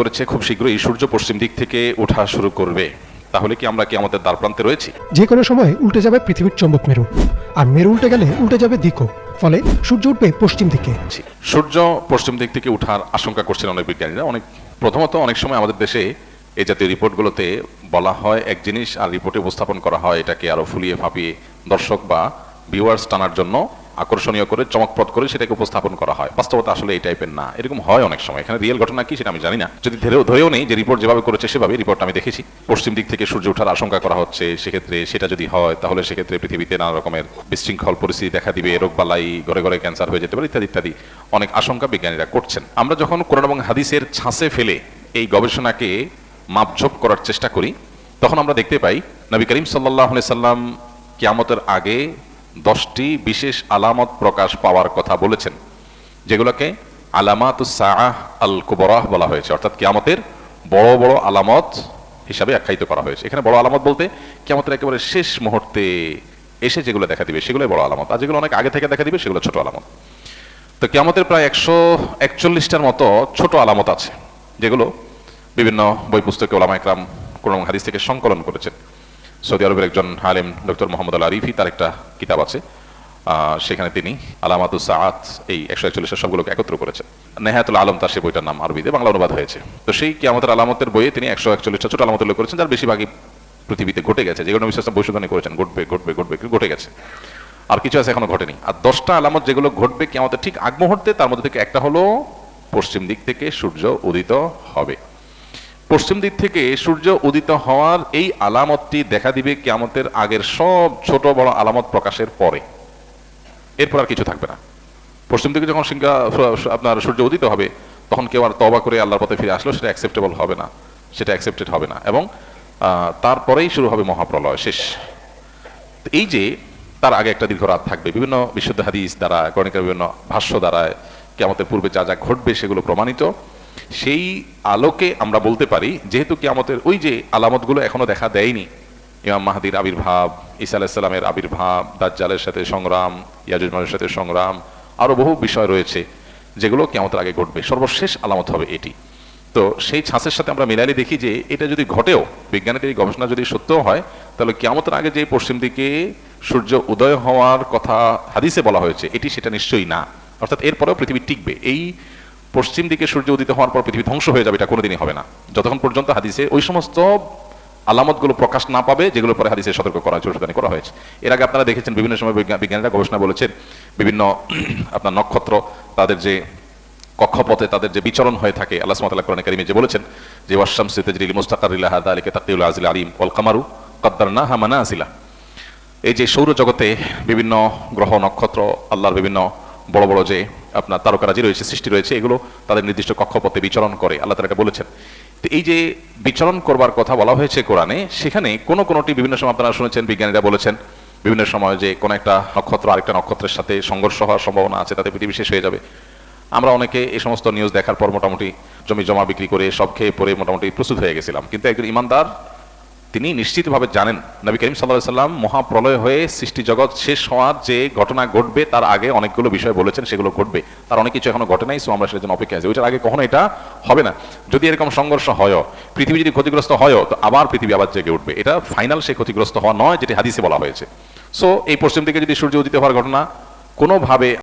করেছে খুব শীঘ্রই সূর্য পশ্চিম দিক থেকে ওঠা শুরু করবে। তাহলে কি আমরা কি আমাদের দ্বার প্রান্তে রয়েছি? যে কোনো সময় উল্টে যাবে পৃথিবীর চৌম্বক মেরু আর মেরু উল্টে গেলে উল্টে যাবে দিকও ফলে সূর্য উঠবে পশ্চিম দিকে। সূর্য পশ্চিম দিক থেকে ওঠার আশঙ্কা করছেন অনেক বিজ্ঞানীরা। অনেক প্রথমত অনেক সময় আমাদের দেশে এই জাতীয় রিপোর্টগুলোতে বলা হয় এক জিনিস আর রিপোর্টে উপস্থাপন করা হয় এটাকে আরও ফুলিয়ে ফাঁপিয়ে দর্শক বা ভিউয়ার্স টানার জন্য আকর্ষণীয় করে, চমকপ্রদ করে সেটাকে উপস্থাপন করা হয়। বাস্তবতা আসলে এই টাইপের না। এরকম হয় অনেক সময়। এখানে রিয়েল ঘটনা কি সেটা আমি জানি না। যদি ধরেও ধরেও নেই যে রিপোর্ট যেভাবে করেছে সেভাবে রিপোর্ট আমি দেখেছি। পশ্চিম দিক থেকে সূর্য ওঠার আশঙ্কা করা হচ্ছে, সেক্ষেত্রে সেটা যদি হয়, তাহলে সেক্ষেত্রে পৃথিবীতে নানা রকমের বিশৃঙ্খল পরিস্থিতি দেখা দিবে রোগবালাই ঘরে ঘরে ক্যান্সার হয়ে যেতে পারে, ইত্যাদি ইত্যাদি। অনেক আশঙ্কা বিজ্ঞানীরা করছেন। আমরা যখন কোরআন এবং হাদিসের ছাঁচে ফেলে এই গবেষণাকে মাপঝোপ করার চেষ্টা করি, তখন আমরা দেখতে পাই, নবী করিম সাল্লাহ সাল্লাম কিয়ামতের আগে দশটি বিশেষ আলামত প্রকাশ পাওয়ার কথা বলেছেন, যেগুলোকে আলামাত আল কুবরাহ বলা হয়েছে। অর্থাৎ কিয়ামতের বড় বড় আলামত হিসাবে আখ্যায়িত করা হয়েছে। এখানে বড় আলামত বলতে কিয়ামতের একেবারে শেষ মুহূর্তে এসে যেগুলো দেখা দিবে, সেগুলোই বড় আলামত। আর যেগুলো অনেক আগে থেকে দেখা দিবে, সেগুলো ছোট আলামত। তো কিয়ামতের প্রায় একশো একচল্লিশটার মতো ছোট আলামত আছে, যেগুলো বিভিন্ন বই পুস্তকে ওলামা একরাম কোন হাদিস থেকে সংকলন করেছেন। সৌদি আরবের একজন আলেম ডক্টর মোহাম্মদ আল আরিফি, তার একটা কিতাব আছে। সেখানে তিনি আলামাতু সাআত, এই একশো একচল্লিশের সবগুলোকে একত্র করেছেন। নেহাতুল আলম তার সেই বইটার নাম আরবিতে বাংলা অনুবাদ হয়েছে। তো সেই কিয়ামতের আলামতের বইয়ে তিনি একশো একচল্লিশটা ছোট আলামত উল্লেখ করেছেন, যার বেশিরভাগই পৃথিবীতে ঘটে গেছে। যেগুলো বিশ্বাস বৈশোধনী করেছেন, ঘটবে ঘটবে ঘটবে, ঘটে গেছে। আর কিছু আছে এখনও ঘটেনি। আর দশটা আলামত যেগুলো ঘটবে কি আমাদের ঠিক আগ মুহূর্তে তার মধ্যে থেকে একটা হলো পশ্চিম দিক থেকে সূর্য উদিত হবে। পশ্চিম দিক থেকে সূর্য উদিত হওয়ার এই আলামতটি দেখা দিবে কিয়ামতের আগের সব ছোট বড় আলামত প্রকাশের পরে। এরপর আর কিছু থাকবে না। পশ্চিম দিকে যখন সিংহা, আপনার সূর্য উদিত হবে, তখন কেউ আর তবা করে আল্লাহর পথে ফিরে আসলেও সেটা অ্যাকসেপ্টেবল হবে না। সেটা অ্যাকসেপ্টেড হবে না। এবং তারপরেই শুরু হবে মহাপ্রলয় শেষ। এই যে, তার আগে একটা দীর্ঘ রাত থাকবে। বিভিন্ন বিশুদ্ধ হাদিস দ্বারা গণিকের বিভিন্ন ভাষ্য দ্বারা কেমতের পূর্বে যা যা ঘটবে সেগুলো প্রমাণিত। সেই আলোকে আমরা বলতে পারি, যেহেতু কিয়ামতের ওই যে আলামতগুলো এখনও দেখা দেয়নি, ইমাম মাহাদির আবির্ভাব, ঈসা আলাহিসাল্লামের আবির্ভাব, দাজ্জালের সাথে সংগ্রাম, ইয়াজুজ মানুষের সাথে সংগ্রাম, আরও বহু বিষয় রয়েছে যেগুলো কেমতের আগে ঘটবে। সর্বশেষ আলামত হবে এটি। তো সেই ছাঁচের সাথে আমরা মিলালে দেখি যে এটা যদি ঘটেও, বিজ্ঞানীদের এই গবেষণা যদি সত্যও হয়, তাহলে কেমতের আগে যে পশ্চিম দিকে সূর্য উদয় হওয়ার কথা হাদিসে বলা হয়েছে, এটি সেটা নিশ্চয়ই না। অর্থাৎ এরপরেও পৃথিবী টিকবে। এই পশ্চিম দিকে সূর্য উদিত হওয়ার পর পৃথিবী ধ্বংস হয়ে যাবে, এটা কোনোদিনই হবে না। যতক্ষণ পর্যন্ত হাদিসে ওই সমস্ত আলামতগুলো প্রকাশ না পাবে যেগুলো পরে হাদিসে সতর্ক করা চৌষদানি করা হয়েছে। এর আগে আপনারা দেখেছেন বিভিন্ন সময় বিজ্ঞা- বিজ্ঞানীরা গবেষণা বলেছেন, বিভিন্ন আপনার নক্ষত্র, তাদের যে কক্ষপথে তাদের যে বিচরণ হয়ে থাকে, আল্লাহ কোরআন কারিমে যে বলেছেন যে ওয়াশামসি তাজরিল মুস্তাকারিল্লাহ যালিকা তাকদিরুল আজিল আলিম, ওয়াল কামারু কদ্দারনাহা মানাজিলা এই যে সৌরজগতে বিভিন্ন গ্রহ, নক্ষত্র, আল্লাহর বিভিন্ন বড় বড় যে আপনার তারকারাজি রয়েছে, সৃষ্টি রয়েছে, এগুলো তাদের নির্দিষ্ট কক্ষপথে বিচরণ করে। আল্লাহ এটা বলেছেন। তো এই যে বিচরণ করবার কথা বলা হয়েছে কোরআনে, সেখানে কোনো কোনোটি বিভিন্ন সময় আপনারা শুনেছেন, বিজ্ঞানীরা বলেছেন, বিভিন্ন সময় যে কোনো একটা নক্ষত্র, আরেকটা নক্ষত্রের সাথে সংঘর্ষ হওয়ার সম্ভাবনা আছে, তাতে পৃথিবী শেষ হয়ে যাবে। আমরা অনেকে এই সমস্ত নিউজ দেখার পর মোটামুটি জমি জমা বিক্রি করে সব খেয়ে পরে মোটামুটি প্রস্তুত হয়ে গেছিলাম। কিন্তু একজন ইমানদার তিনি নিশ্চিতভাবে জানেন। নবী করিম সাল্লাহ সাল্লাম মহাপ্রলয় হয়ে সৃষ্টি জগৎ শেষ হওয়ার যে ঘটনা ঘটবে, তার আগে অনেকগুলো বিষয় বলেছেন, সেগুলো ঘটবে। তার অনেক কিছু এখনও ঘটে নাই, সো আমরা সেটার জন্য অপেক্ষা আছি। ওইটার আগে কখনো এটা হবে না। যদি এরকম সংঘর্ষ হয় পৃথিবী যদি ক্ষতিগ্রস্ত হয় তো আবার পৃথিবী আবার জেগে উঠবে। এটা ফাইনাল সে ক্ষতিগ্রস্ত হওয়া নয়, যেটি হাদিসে বলা হয়েছে। সো এই পশ্চিম দিকে যদি সূর্য উদিত হওয়ার ঘটনা কোনোভাবে